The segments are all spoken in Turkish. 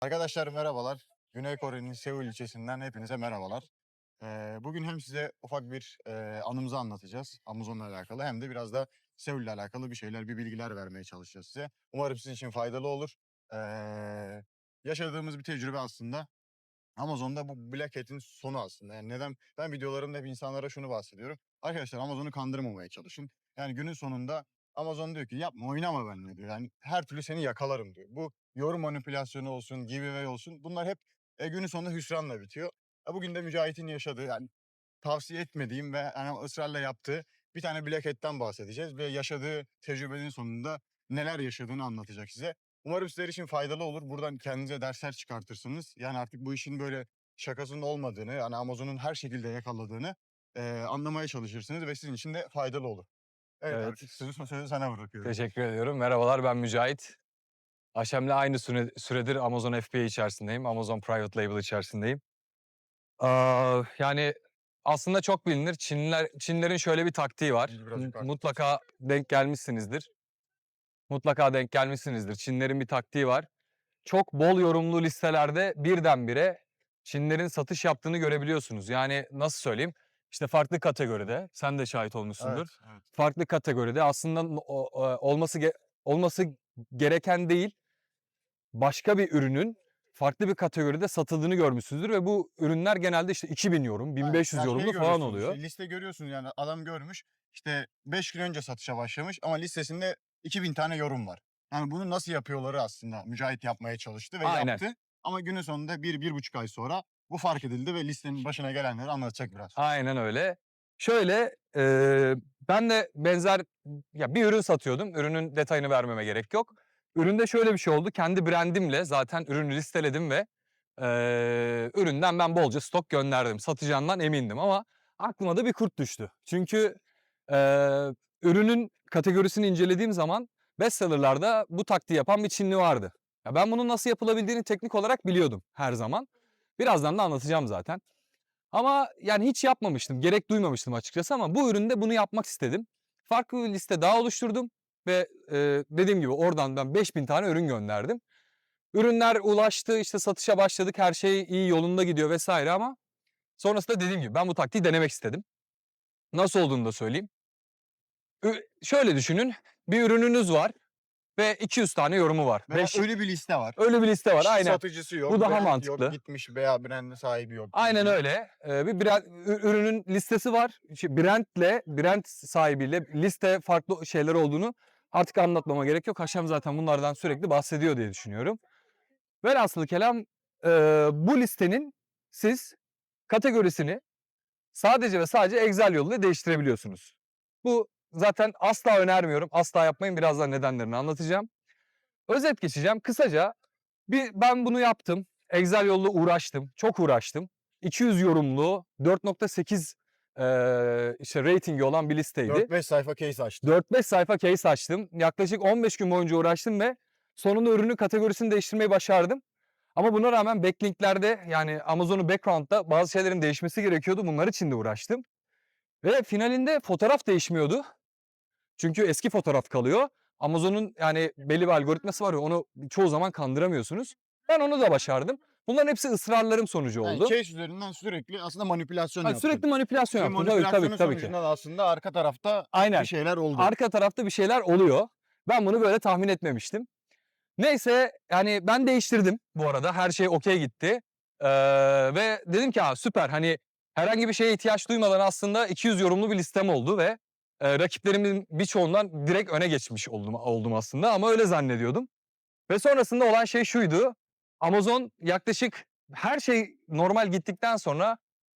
Arkadaşlar merhabalar. Güney Kore'nin Seul ilçesinden hepinize merhabalar. Ee, bugün hem size ufak bir e, anımızı anlatacağız Amazon'la alakalı hem de biraz da Seul ile alakalı bir şeyler, bir bilgiler vermeye çalışacağız size. Umarım sizin için faydalı olur. Ee, yaşadığımız bir tecrübe aslında. Amazon'da bu Black Hat'in sonu aslında. Yani neden? Ben videolarımda hep insanlara şunu bahsediyorum. Arkadaşlar Amazon'u kandırmamaya çalışın. Yani günün sonunda Amazon diyor ki yapma oynama benimle diyor. Yani her türlü seni yakalarım diyor. Bu yorum manipülasyonu olsun, giveaway olsun bunlar hep e, günün sonunda hüsranla bitiyor. E, bugün de Mücahit'in yaşadığı yani tavsiye etmediğim ve yani ısrarla yaptığı bir tane Black Hat'ten bahsedeceğiz. Ve yaşadığı tecrübenin sonunda neler yaşadığını anlatacak size. Umarım sizler için faydalı olur. Buradan kendinize dersler çıkartırsınız. Yani artık bu işin böyle şakasının olmadığını, yani Amazon'un her şekilde yakaladığını e, anlamaya çalışırsınız ve sizin için de faydalı olur. Evet, Evet. artık sözü, sözü sana bırakıyorum. Teşekkür ediyorum. Merhabalar ben Mücahit. Aşem'le aynı süre, süredir Amazon FBA içerisindeyim. Amazon Private Label içerisindeyim. Aa, yani aslında çok bilinir. Çinliler, Çinlerin şöyle bir taktiği var. Birazcık M- Mutlaka denk gelmişsinizdir. Mutlaka denk gelmişsinizdir. Çinlerin bir taktiği var. Çok bol yorumlu listelerde birdenbire Çinlerin satış yaptığını görebiliyorsunuz. Yani nasıl söyleyeyim? İşte farklı kategoride, sen de şahit olmuşsundur Evet, evet. farklı kategoride aslında o- olması ge- olması gereken değil başka bir ürünün farklı bir kategoride satıldığını görmüşsünüzdür ve bu ürünler genelde işte 2000 yorum, 1500 Yani yorumlu falan oluyor. işte liste görüyorsunuz yani adam görmüş işte 5 gün önce satışa başlamış ama listesinde 2000 tane yorum var. Yani bunu nasıl yapıyorları aslında Mücahit yapmaya çalıştı ve Aynen. yaptı. Ama günün sonunda bir, bir buçuk ay sonra bu fark edildi ve listenin başına gelenleri anlatacak biraz. Aynen öyle. Şöyle eee, ben de benzer ya bir ürün satıyordum. Ürünün detayını vermeme gerek yok. Üründe şöyle bir şey oldu. Kendi brandimle zaten ürünü listeledim ve eee, üründen ben bolca stok gönderdim. Satacağından emindim ama aklıma da bir kurt düştü. Çünkü eee, ürünün kategorisini incelediğim zaman bestseller'larda bu taktiği yapan bir Çinli vardı. Ya ben bunun nasıl yapılabildiğini teknik olarak biliyordum her zaman. Birazdan da anlatacağım zaten. Ama yani hiç yapmamıştım. Gerek duymamıştım açıkçası ama bu üründe bunu yapmak istedim. Farklı bir liste daha oluşturdum ve e, dediğim gibi oradan ben 5000 tane ürün gönderdim. Ürünler ulaştı, işte satışa başladık, her şey iyi yolunda gidiyor vesaire ama sonrasında dediğim gibi ben bu taktiği denemek istedim. Nasıl olduğunu da söyleyeyim. Ü- şöyle düşünün, bir ürününüz var ve 200 tane yorumu var. Veya Beş- öyle bir liste var. öyle bir liste var, Hiç aynen. Satıcısı yok. Bu daha brand mantıklı. Yok, gitmiş veya brand sahibi yok. Aynen öyle. Ee, bir brand, ü- ürünün listesi var. Şey, brandle, brand sahibiyle liste farklı şeyler olduğunu artık anlatmama gerek yok. Haşem zaten bunlardan sürekli bahsediyor diye düşünüyorum. Velhasılı kelam e, bu listenin siz kategorisini sadece ve sadece Excel yoluyla değiştirebiliyorsunuz. Bu zaten asla önermiyorum. Asla yapmayın. Birazdan nedenlerini anlatacağım. Özet geçeceğim. Kısaca bir ben bunu yaptım. Excel yoluyla uğraştım. Çok uğraştım. 200 yorumlu 4.8 eee işte ratingi olan bir listeydi. 4-5 sayfa case açtı. 4-5 sayfa case açtım. Yaklaşık 15 gün boyunca uğraştım ve sonunda ürünün kategorisini değiştirmeyi başardım. Ama buna rağmen backlinklerde yani Amazon'un background'da bazı şeylerin değişmesi gerekiyordu. Bunlar için de uğraştım. Ve finalinde fotoğraf değişmiyordu. Çünkü eski fotoğraf kalıyor. Amazon'un yani belli bir algoritması var ya onu çoğu zaman kandıramıyorsunuz. Ben onu da başardım. Bunların hepsi ısrarlarım sonucu Yani oldu. case üzerinden sürekli aslında manipülasyon Ha, yaptın. sürekli manipülasyon yaptım. Tabii tabii, tabii ki. aslında arka tarafta Aynen. bir şeyler oldu. Arka tarafta bir şeyler oluyor. Ben bunu böyle tahmin etmemiştim. Neyse yani ben değiştirdim bu arada. Her şey okey gitti. Ee, ve dedim ki ha süper hani herhangi bir şeye ihtiyaç duymadan aslında 200 yorumlu bir listem oldu ve e, rakiplerimin birçoğundan direkt öne geçmiş oldum, oldum aslında ama öyle zannediyordum. Ve sonrasında olan şey şuydu. Amazon yaklaşık her şey normal gittikten sonra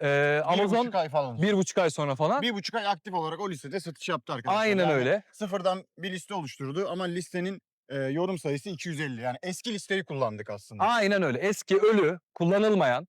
e, Bir Amazon buçuk ay falan. bir buçuk ay sonra falan Bir buçuk ay aktif olarak o listede satış yaptı arkadaşlar. aynen Yani öyle. Sıfırdan bir liste oluşturdu ama listenin e, yorum sayısı 250. Yani eski listeyi kullandık aslında. Aynen öyle. Eski, ölü, kullanılmayan,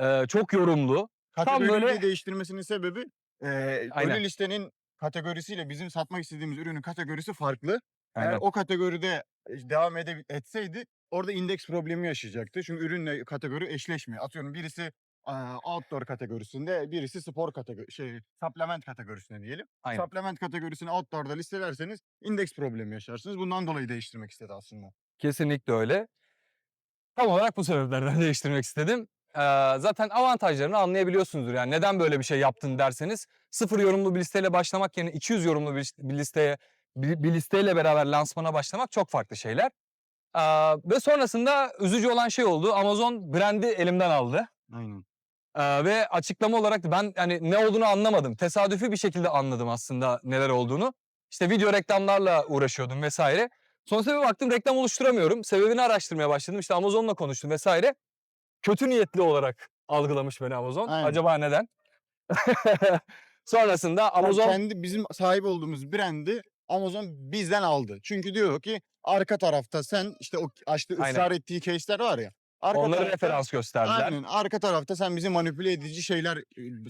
e, çok yorumlu. Kategoriyi böyle- değiştirmesinin sebebi e, Aynen. ölü listenin kategorisiyle bizim satmak istediğimiz ürünün kategorisi farklı. Eğer Aynen. o kategoride e, devam ede etseydi orada indeks problemi yaşayacaktı. Çünkü ürünle kategori eşleşmiyor. Atıyorum birisi e, outdoor kategorisinde, birisi spor kategori şey supplement kategorisinde diyelim. Aynen. Supplement kategorisini outdoor'da listelerseniz indeks problemi yaşarsınız. Bundan dolayı değiştirmek istedi aslında. Kesinlikle öyle. Tam olarak bu sebeplerden değiştirmek istedim. Zaten avantajlarını anlayabiliyorsunuzdur. Yani neden böyle bir şey yaptın derseniz sıfır yorumlu bir listeyle başlamak yerine 200 yorumlu bir, bir listeye bir, bir listeyle beraber lansmana başlamak çok farklı şeyler. Ee, ve sonrasında üzücü olan şey oldu. Amazon brandi elimden aldı. Aynen. Ee, ve açıklama olarak ben yani ne olduğunu anlamadım. Tesadüfi bir şekilde anladım aslında neler olduğunu. İşte video reklamlarla uğraşıyordum vesaire. Sonrasında bir baktım reklam oluşturamıyorum. Sebebini araştırmaya başladım. İşte Amazon'la konuştum vesaire. Kötü niyetli olarak algılamış beni Amazon. Aynen. Acaba neden? Sonrasında Amazon Amazon kendi bizim sahip olduğumuz brandi Amazon bizden aldı. Çünkü diyor ki arka tarafta sen işte o açtığı Aynen. ısrar ettiği case'ler var ya. Arka onları tarafta- referans gösterdiler. Aynen. Arka tarafta sen bizi manipüle edici şeyler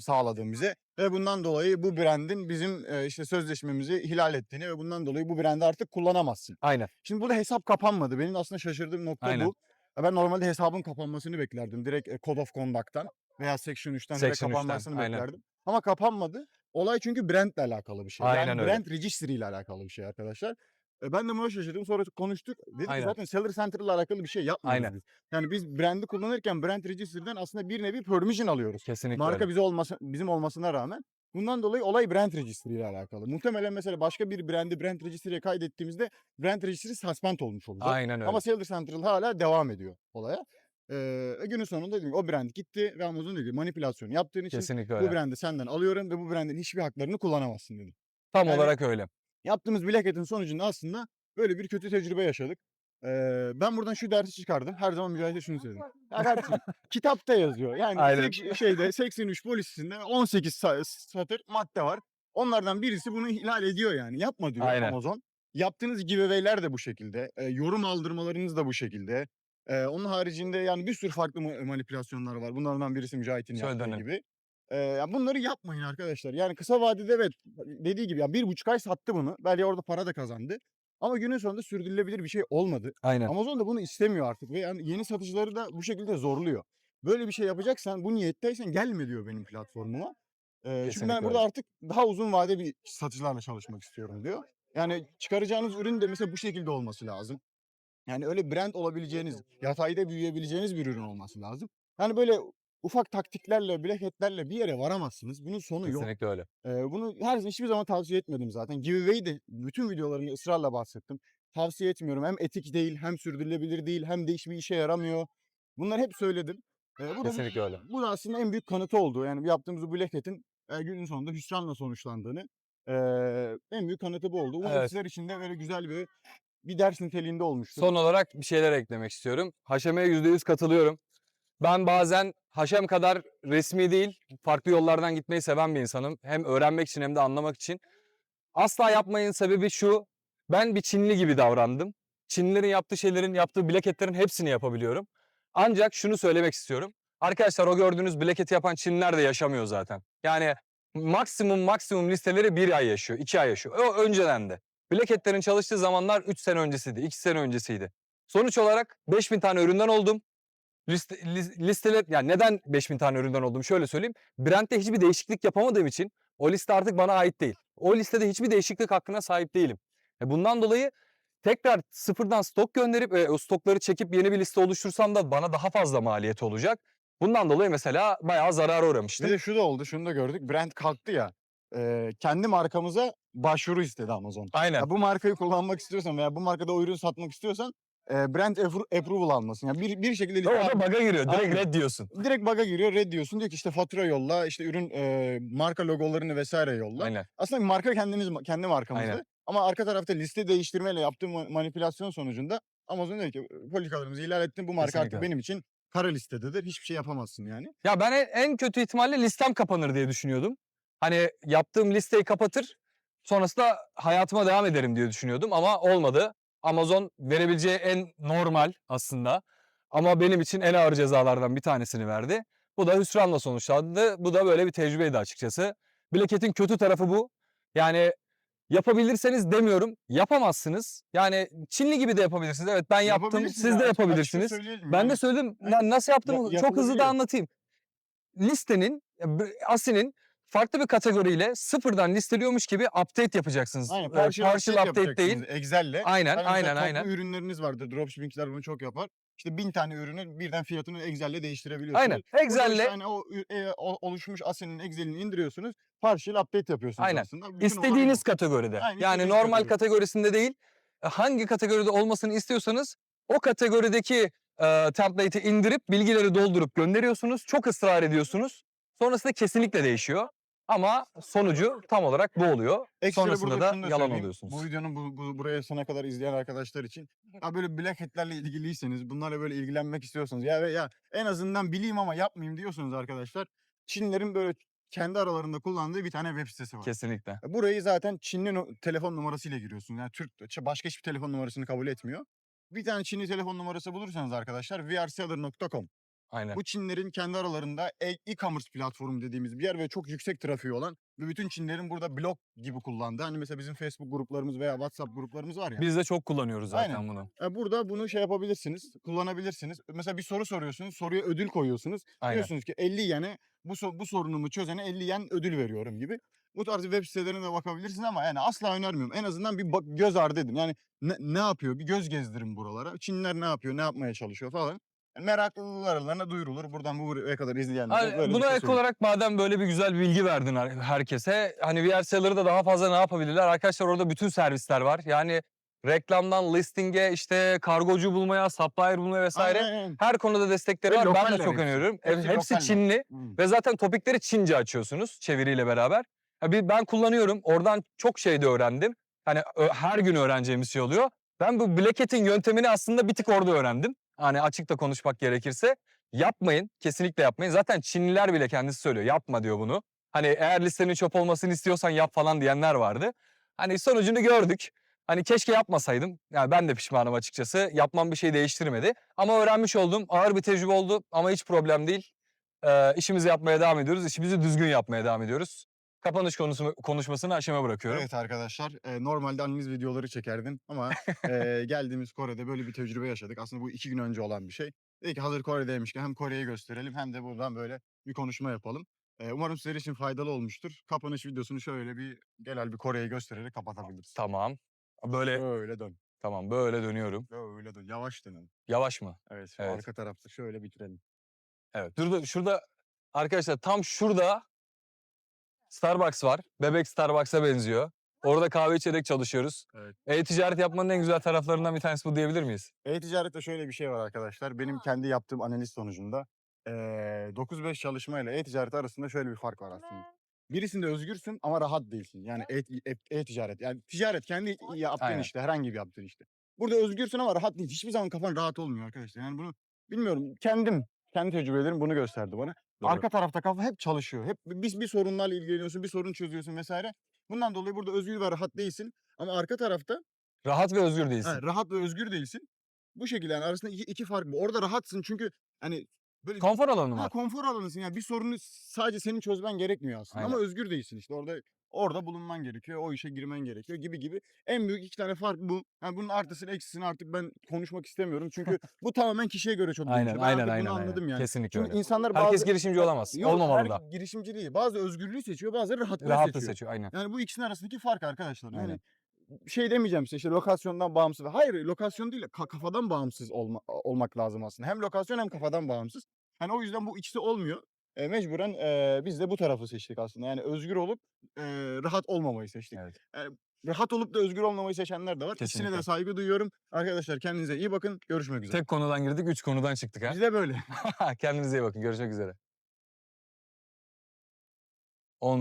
sağladın bize ve bundan dolayı bu brandin bizim e, işte sözleşmemizi ihlal ettiğini ve bundan dolayı bu brandi artık kullanamazsın. Aynen. Şimdi burada hesap kapanmadı. Benim aslında şaşırdığım nokta Aynen. bu. Ben normalde hesabın kapanmasını beklerdim. Direkt e, Code of Conduct'tan veya Section 3'ten direkt Section 3'ten, kapanmasını aynen. beklerdim. Ama kapanmadı. Olay çünkü brandle alakalı bir şey. Aynen yani öyle. brand registry ile alakalı bir şey arkadaşlar. E, Ben de buna şaşırdım. Sonra konuştuk. Dedik Aynen. zaten Seller Center ile alakalı bir şey yapmıyoruz Aynen. biz. Yani biz brandi kullanırken brand register'dan aslında bir nevi permission alıyoruz. Kesinlikle Marka öyle. bize olması, bizim olmasına rağmen. Bundan dolayı olay brand registry ile alakalı. Muhtemelen mesela başka bir brandi brand registry'e kaydettiğimizde brand registry suspend olmuş olacak. Aynen öyle. Ama Seller Central hala devam ediyor olaya. Ee, günün sonunda dedim o brand gitti ve Amazon dedi manipülasyon yaptığın için Kesinlikle bu öyle. brandi senden alıyorum ve bu brandin hiçbir haklarını kullanamazsın dedi. Tam yani- olarak öyle. Yaptığımız Black sonucunda aslında böyle bir kötü tecrübe yaşadık. Ee, ben buradan şu dersi çıkardım. Her zaman Mücahit'e şunu söyledim. Ya kardeşim kitapta yazıyor. Yani Aynen. sek- şeyde 83 polisinde 18 sa- satır madde var. Onlardan birisi bunu ihlal ediyor yani. Yapma diyor Aynen. Amazon. Yaptığınız giveaway'ler de bu şekilde. e, yorum aldırmalarınız da bu şekilde. E, onun haricinde yani bir sürü farklı ma- manipülasyonlar var. Bunlardan birisi Mücahit'in Söyle yaptığı dönem. gibi. E, ya bunları yapmayın arkadaşlar. Yani kısa vadede evet dediği gibi ya bir buçuk ay sattı bunu. Belki orada para da kazandı. Ama günün sonunda sürdürülebilir bir şey olmadı. Aynen. Amazon da bunu istemiyor artık ve yani yeni satıcıları da bu şekilde zorluyor. Böyle bir şey yapacaksan bu niyetteysen gelme diyor benim platformuma. Ee, çünkü ben burada artık daha uzun vade bir satıcılarla çalışmak istiyorum diyor. Yani çıkaracağınız ürün de mesela bu şekilde olması lazım. Yani öyle brand olabileceğiniz, yatayda büyüyebileceğiniz bir ürün olması lazım. Yani böyle ufak taktiklerle, black hat'lerle bir yere varamazsınız. Bunun sonu yok. Kesinlikle öyle. Ee, bunu her hiçbir zaman tavsiye etmedim zaten. Giveaway de bütün videolarımda ısrarla bahsettim. Tavsiye etmiyorum. Hem etik değil, hem sürdürülebilir değil, hem de hiçbir işe yaramıyor. Bunları hep söyledim. Ee, bu da Kesinlikle öyle. bu da aslında en büyük kanıtı oldu. Yani yaptığımız bu Black Hat'in e, günün sonunda hüsranla sonuçlandığını e, en büyük kanıtı bu oldu. Umarım Evet. sizler için de böyle güzel bir bir ders niteliğinde olmuştur. Son olarak bir şeyler eklemek istiyorum. Haşem'e %100 katılıyorum. Ben bazen Haşem kadar resmi değil, farklı yollardan gitmeyi seven bir insanım. Hem öğrenmek için hem de anlamak için. Asla yapmayın sebebi şu. Ben bir Çinli gibi davrandım. Çinlilerin yaptığı şeylerin, yaptığı bileketlerin hepsini yapabiliyorum. Ancak şunu söylemek istiyorum. Arkadaşlar o gördüğünüz bileketi yapan Çinliler de yaşamıyor zaten. Yani maksimum maksimum listeleri bir ay yaşıyor, iki ay yaşıyor. O önceden de. Bileketlerin çalıştığı zamanlar 3 sene öncesiydi, 2 sene öncesiydi. Sonuç olarak 5000 tane üründen oldum. Liste, lis- listeler, yani neden 5000 tane üründen oldum şöyle söyleyeyim. Brand'de hiçbir değişiklik yapamadığım için o liste artık bana ait değil. O listede hiçbir değişiklik hakkına sahip değilim. E bundan dolayı tekrar sıfırdan stok gönderip e, o stokları çekip yeni bir liste oluştursam da bana daha fazla maliyet olacak. Bundan dolayı mesela bayağı zarara uğramıştım. Bir de şu da oldu, şunu da gördük. Brand kalktı ya. e, kendi markamıza başvuru istedi Amazon. Aynen. Ya bu markayı kullanmak istiyorsan veya bu markada o ürünü satmak istiyorsan e, brand appro- approval almasın. Yani bir, bir şekilde Orada bug'a giriyor. Direkt Aynen. red diyorsun. direkt bug'a giriyor, red diyorsun. Diyor ki işte fatura yolla, işte ürün e, marka logolarını vesaire yolla. Aynen. Aslında marka kendimiz kendi markamızdı. Aynen. Ama arka tarafta liste değiştirmeyle yaptığı ma- manipülasyon sonucunda Amazon dedi ki politikalarımızı ihlal ettin. Bu marka Kesinlikle. artık benim için kara listededir. Hiçbir şey yapamazsın yani. Ya ben en, en kötü ihtimalle listem kapanır diye düşünüyordum. Hani yaptığım listeyi kapatır, sonrasında hayatıma devam ederim diye düşünüyordum ama olmadı. Amazon verebileceği en normal aslında ama benim için en ağır cezalardan bir tanesini verdi. Bu da hüsranla sonuçlandı. Bu da böyle bir tecrübeydi açıkçası. Blacket'in kötü tarafı bu. Yani yapabilirseniz demiyorum, yapamazsınız. Yani Çinli gibi de yapabilirsiniz. Evet ben yaptım, siz de açık yapabilirsiniz. Ben yani. de söyledim. Nasıl yaptığımı Ya- çok hızlı da anlatayım. Listenin, Asi'nin farklı bir kategoriyle sıfırdan listeliyormuş gibi update yapacaksınız. Aynen, Ee, partial, update değil. Excel'le. Aynen, Hani mesela aynen, toplu aynen. ürünleriniz vardır. Dropshipping'ler bunu çok yapar. işte bin tane ürünü birden fiyatını Excel'le değiştirebiliyorsunuz. Aynen. Burada işte Excel'le hani o, ü- e, o- oluşmuş Asen'in Excel'ini indiriyorsunuz. Partial update yapıyorsunuz Aynen. aslında. Bütün olay İstediğiniz bu. kategoride. Aynen, yani istediğiniz normal kategori. kategorisinde değil. e, Hangi kategoride olmasını istiyorsanız o kategorideki e, template'i indirip bilgileri doldurup gönderiyorsunuz. Çok ısrar ediyorsunuz. Sonrasında kesinlikle değişiyor. Ama sonucu tam olarak bu oluyor. Ekstra Sonrasında burada da şunu da yalan söyleyeyim. oluyorsunuz. Bu videonun bu, bu, buraya sona kadar izleyen arkadaşlar için ya böyle black hat'lerle ilgiliyseniz, bunlarla böyle ilgilenmek istiyorsanız ya ve ya en azından bileyim ama yapmayayım diyorsunuz arkadaşlar. Çinlerin böyle kendi aralarında kullandığı bir tane web sitesi var. Kesinlikle. Burayı zaten Çinli no- telefon numarasıyla giriyorsunuz. Yani Türk ç- başka hiçbir telefon numarasını kabul etmiyor. Bir tane Çinli telefon numarası bulursanız arkadaşlar vrseller.com. Aynen. Bu Çinlerin kendi aralarında e- e-commerce platformu dediğimiz bir yer ve çok yüksek trafiği olan ve bütün Çinlerin burada blog gibi kullandığı. Hani mesela bizim Facebook gruplarımız veya WhatsApp gruplarımız var ya. Biz de çok kullanıyoruz zaten Aynen. bunu. e, Burada bunu şey yapabilirsiniz, kullanabilirsiniz. Mesela bir soru soruyorsunuz, soruya ödül koyuyorsunuz. Aynen. Diyorsunuz ki 50 yene bu, so- bu sorunumu çözene 50 yen ödül veriyorum gibi. Bu tarz web sitelerine de bakabilirsiniz ama yani asla önermiyorum. En azından bir bak, göz ardı edin. Yani ne, ne yapıyor? Bir göz gezdirin buralara. Çinliler ne yapıyor? Ne yapmaya çalışıyor falan. Yani meraklılar aralarına duyurulur. Buradan bu buraya kadar izleyenlere Hani böyle bir buna şey ek söyleyeyim. olarak madem böyle bir güzel bilgi verdin her- herkese. Hani VR seller'ı da daha fazla ne yapabilirler? Arkadaşlar orada bütün servisler var. Yani reklamdan listing'e işte kargocu bulmaya, supplier bulmaya vesaire. Aynen. Her konuda destekleri Ve var. Ben de lokaller çok hepsi. öneriyorum. Hepsi Hepsi, lokaller. Çinli Hmm. ve zaten topikleri Çince açıyorsunuz çeviriyle beraber. Bir ben kullanıyorum. Oradan çok şey de öğrendim. Hani ö- her gün öğreneceğimiz şey oluyor. Ben bu Black Hat'in yöntemini aslında bir tık orada öğrendim. Hani açıkta konuşmak gerekirse. Yapmayın. Kesinlikle yapmayın. Zaten Çinliler bile kendisi söylüyor. Yapma diyor bunu. Hani eğer listenin çöp olmasını istiyorsan yap falan diyenler vardı. Hani sonucunu gördük. Hani keşke yapmasaydım. Yani ben de pişmanım açıkçası. Yapmam bir şey değiştirmedi. Ama öğrenmiş oldum. Ağır bir tecrübe oldu ama hiç problem değil. Ee, işimizi yapmaya devam ediyoruz. İşimizi düzgün yapmaya devam ediyoruz. Kapanış konusu, konuşmasını aşama bırakıyorum. Evet arkadaşlar e, normalde analiz videoları çekerdim ama e, geldiğimiz Kore'de böyle bir tecrübe yaşadık. Aslında bu iki gün önce olan bir şey. Dedik hazır Kore'deymişken hem Kore'yi gösterelim hem de buradan böyle bir konuşma yapalım. E, umarım sizler için faydalı olmuştur. Kapanış videosunu şöyle bir genel bir Kore'yi göstererek kapatabiliriz. Tamam. Böyle Böyle dön. tamam böyle dönüyorum. Böyle dön. Yavaş dönün. Yavaş mı? Evet, şu Evet. arka tarafta şöyle bitirelim. Evet. Şurada, şurada arkadaşlar tam şurada Starbucks var. Bebek Starbucks'a benziyor. Orada kahve içerek çalışıyoruz. Evet. E-ticaret yapmanın en güzel taraflarından bir tanesi bu diyebilir miyiz? E-ticarette şöyle bir şey var arkadaşlar. Benim kendi yaptığım analiz sonucunda eee 9-5 çalışmayla e-ticaret arasında şöyle bir fark var aslında. Birisinde özgürsün ama rahat değilsin. Yani e- e- e-ticaret. Yani ticaret kendi yaptığın Aynen. işte herhangi bir yaptığın işte. Burada özgürsün ama rahat değil. Hiçbir zaman kafan rahat olmuyor arkadaşlar. Yani bunu bilmiyorum kendim kendi tecrübelerim bunu gösterdi bana. Doğru. Arka tarafta kafa hep çalışıyor. Hep bir, bir sorunlarla ilgileniyorsun, bir sorun çözüyorsun vesaire. Bundan dolayı burada özgür ve rahat değilsin. Ama arka tarafta Rahat ve özgür değilsin. Ha, rahat ve özgür değilsin. Bu şekilde yani arasında iki, iki fark bu. Orada rahatsın çünkü hani böyle Konfor alanı ha, var. konfor alanısın. Yani bir sorunu sadece senin çözmen gerekmiyor aslında. Ama Aynen. özgür değilsin işte. Orada orada bulunman gerekiyor. O işe girmen gerekiyor gibi gibi. En büyük iki tane fark bu. Yani bunun artısını eksisini artık ben konuşmak istemiyorum. Çünkü bu tamamen kişiye göre çok Aynen, değişiyor. Ben aynen, artık aynen, bunu aynen. anladım yani. Kesinlikle Çünkü öyle. insanlar bazı... Herkes girişimci olamaz. Yok, Olmamalı her da. girişimci değil. Bazı özgürlüğü seçiyor, bazıları rahatlığı Rahatlığı seçiyor. seçiyor. Aynen. Yani bu ikisinin arasındaki fark arkadaşlar. Yani Aynen. Şey demeyeceğim size işte lokasyondan bağımsız. Hayır lokasyon değil ka- kafadan bağımsız olma, olmak lazım aslında. Hem lokasyon hem kafadan bağımsız. Hani o yüzden bu ikisi olmuyor. E, mecburen e, biz de bu tarafı seçtik aslında. Yani özgür olup e, rahat olmamayı seçtik. Evet. Yani rahat olup da özgür olmamayı seçenler de var. İkisine Kesinlikle. de saygı duyuyorum. Arkadaşlar kendinize iyi bakın. Görüşmek üzere. Tek konudan girdik, üç konudan çıktık ha. Biz de böyle. Kendinize iyi bakın. Görüşmek üzere. 15